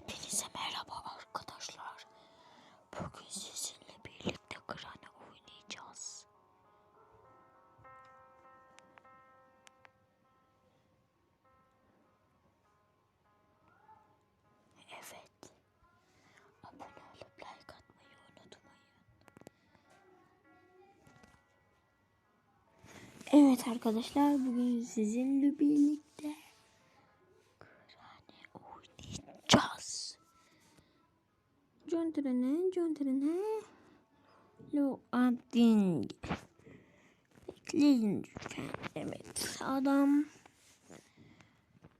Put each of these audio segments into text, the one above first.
Hepinize merhaba arkadaşlar. Bugün sizinle birlikte Granny oynayacağız. Evet. Abone olup like atmayı unutmayın. Evet arkadaşlar bugün sizinle birlikte Loading. Bekleyin lütfen. Evet adam.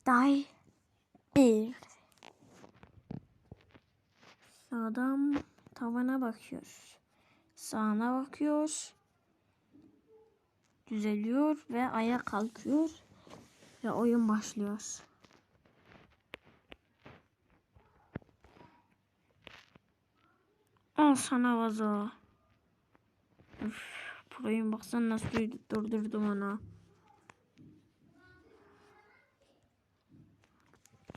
Day bir. Adam tavana bakıyor. Sağına bakıyor. Düzeliyor ve ayağa kalkıyor. Ve oyun başlıyor. Al sana vazo. Üf, proyum baksana nasıl durdurdum ona.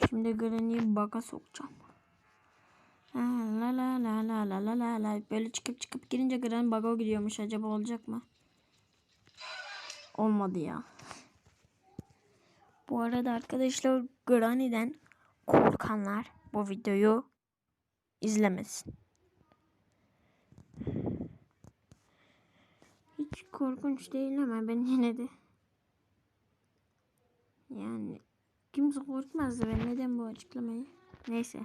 Şimdi Granny'i baka sokacağım. La la la la la la la la. Böyle çıkıp çıkıp girince Granny baka gidiyormuş. Acaba olacak mı? Olmadı ya. Bu arada arkadaşlar Granny'den korkanlar bu videoyu izlemesin. Hiç korkunç değil ama ben yine de. Yani kimse korkmazdı ben. Neden bu açıklamayı? Neyse.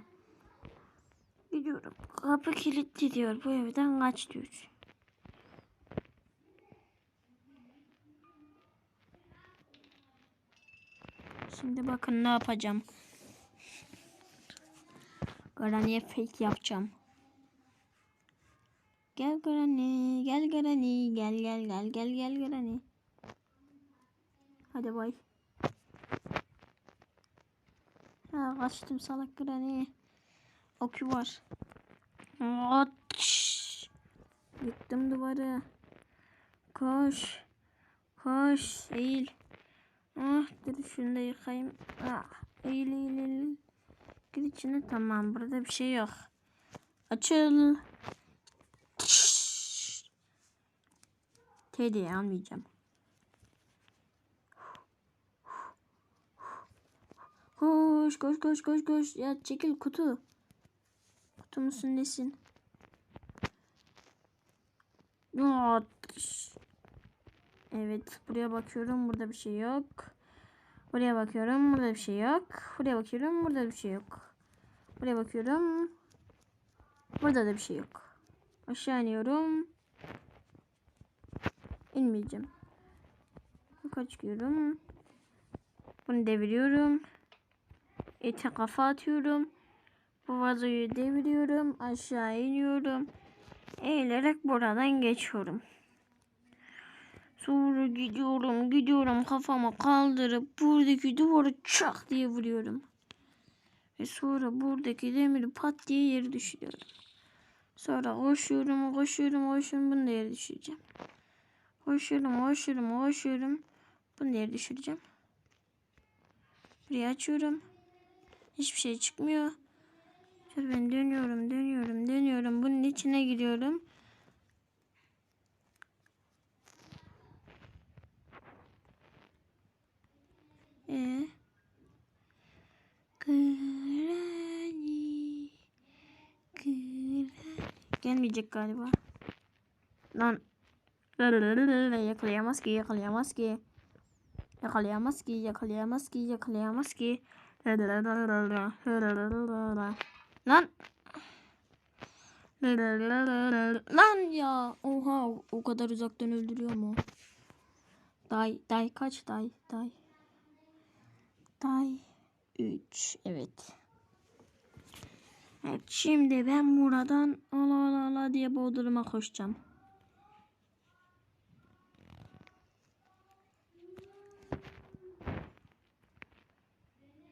Gidiyorum. Kapı kilitli diyor. Bu evden kaç diyor. Şimdi bakın ne yapacağım. Granny'e fake yapacağım Gel Granny, gel Granny, gel gel gel gel gel Granny. Hadi bay. Ha kaçtım salak Granny. Okü var. Aç. Yıktım duvarı. Koş. Koş. Eğil. Ah dur şunu da yıkayayım. Ah. Eğil eğil eğil. Gir içine tamam burada bir şey yok. Açıl. Teddy almayacağım. Koş koş koş koş koş. Ya çekil kutu. Kutu musun nesin? Evet buraya bakıyorum burada bir şey yok. Buraya bakıyorum burada bir şey yok. Buraya bakıyorum burada bir şey yok. Buraya bakıyorum. Burada da bir şey yok. Aşağı iniyorum. İnmeyeceğim. Yukarı çıkıyorum. Bunu deviriyorum. Ete kafa atıyorum. Bu vazoyu deviriyorum. Aşağı iniyorum. Eğilerek buradan geçiyorum. Sonra gidiyorum gidiyorum kafama kaldırıp buradaki duvarı çak diye vuruyorum. Ve sonra buradaki demiri pat diye yere düşürüyorum. Sonra koşuyorum koşuyorum koşuyorum bunu da yere düşüreceğim. Koşuyorum, koşuyorum, koşuyorum. Bunu yere düşüreceğim. Burayı açıyorum. Hiçbir şey çıkmıyor. Sonra ben dönüyorum, dönüyorum, dönüyorum. Bunun içine giriyorum. Ee? Granny. Granny. Gelmeyecek galiba. Lan Yakalayamaz ki, yakalayamaz ki. Yakalayamaz ki, yakalayamaz ki, yakalayamaz ki. Lan. Lan ya. Oha o kadar uzaktan öldürüyor mu? Day, day kaç day, day. Day 3. Evet. Evet şimdi ben buradan ala ala ala diye Bodrum'a koşacağım.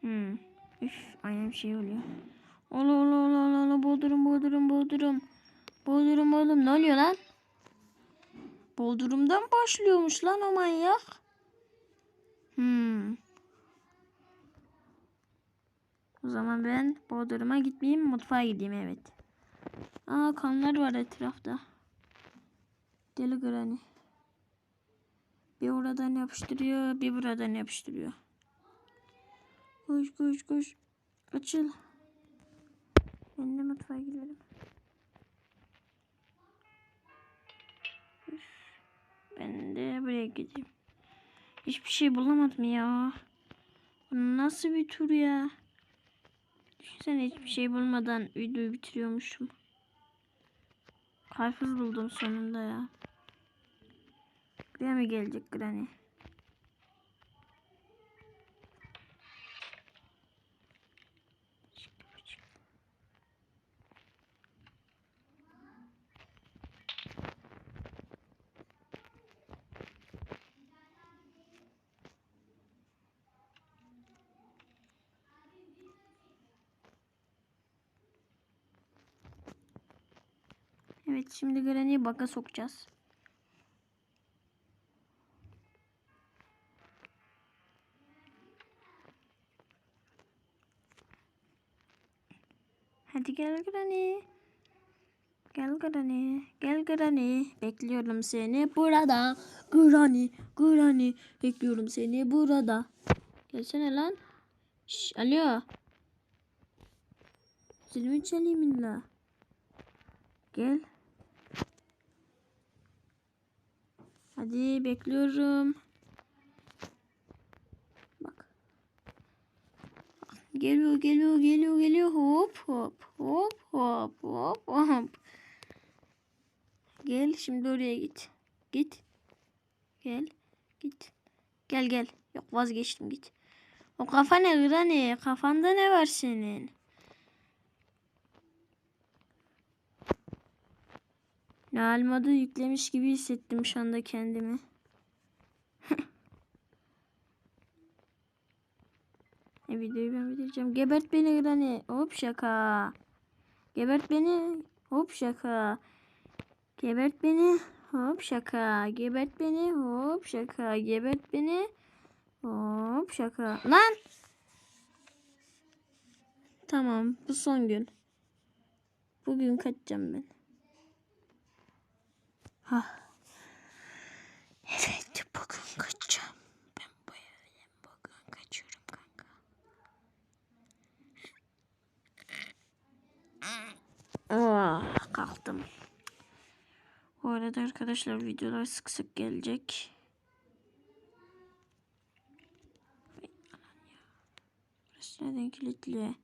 Hmm. Üf ayağım şey oluyor. Ola ola ola ola ola Bodrum Bodrum Bodrum. Bodrum oğlum ne oluyor lan? Bodrum'dan başlıyormuş lan o manyak. Hmm. O zaman ben Bodrum'a gitmeyeyim mutfağa gideyim evet. Aa kanlar var etrafta. Deli Granny. Bir oradan yapıştırıyor bir buradan yapıştırıyor. Koş koş koş. Açıl. Ben de mutfağa gidelim. Ben de buraya gideyim. Hiçbir şey bulamadım ya. Bu nasıl bir tur ya? Düşünsene hiçbir şey bulmadan videoyu bitiriyormuşum. Karpuz buldum sonunda ya. Buraya mı gelecek Granny? Evet şimdi Granny'i baka sokacağız. Hadi gel Granny. Gel Granny. Gel Granny. Bekliyorum seni burada. Granny. Granny. Bekliyorum seni burada. Gelsene lan. Şş, alo. Zilimi çalayım illa. Gel. Hadi bekliyorum. Bak. Geliyor geliyor geliyor geliyor hop hop hop hop hop hop. Gel şimdi oraya git. Git. Gel. Git. Gel gel. Yok vazgeçtim git. O kafa ne Granny? Kafanda ne var senin? Ne almadı yüklemiş gibi hissettim şu anda kendimi. e videoyu ben bitireceğim. Gebert beni Granny. Hop şaka. Gebert beni. Hop şaka. Gebert beni. Hop şaka. Gebert beni. Hop şaka. Gebert beni. Hop şaka. Lan. Tamam bu son gün. Bugün kaçacağım ben. Ha. Evet bugün kaçacağım. Ben bu evden bugün kaçıyorum kanka. Oh, kalktım. Bu arada arkadaşlar videolar sık sık gelecek. Burası neden kilitli?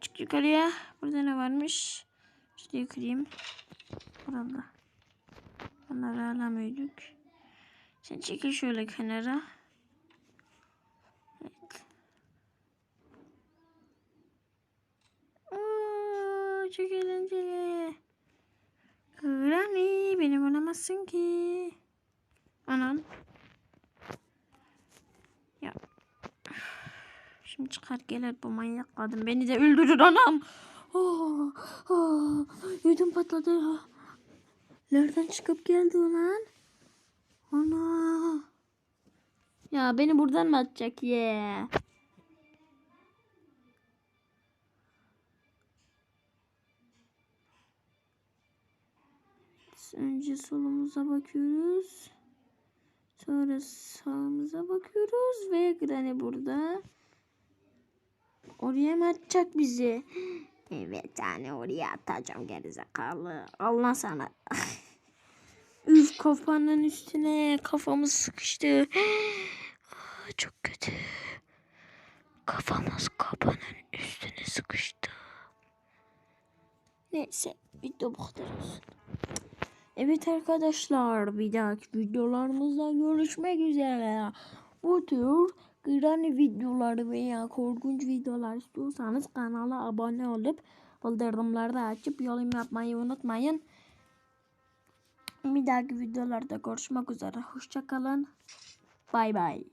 Çık yukarıya. Burada ne varmış? Şurayı kırayım. Burada. Bunları alamıyorduk. Sen çekil şöyle kenara. Evet. Oo, çok eğlenceli. Granny beni bulamazsın ki. Anan. Ya. Şimdi çıkar gelir bu manyak kadın. Beni de öldürür anam. Oh, oh, ödüm patladı. Nereden çıkıp geldi o lan? Ana. Ya beni buradan mı atacak ye? Yeah. Önce solumuza bakıyoruz. Sonra sağımıza bakıyoruz ve Granny burada. Oraya mı atacak bizi? Evet yani oraya atacağım gerizekalı. Allah sana. Üf kafanın üstüne kafamız sıkıştı. Çok kötü. Kafamız kapının üstüne sıkıştı. Neyse video bu. Evet arkadaşlar bir dahaki videolarımızda görüşmek üzere. Bu tür Granny videoları veya korkunç videolar istiyorsanız kanala abone olup bildirimleri de açıp yorum yapmayı unutmayın. Bir dahaki videolarda görüşmek üzere. Hoşçakalın. Bay bay.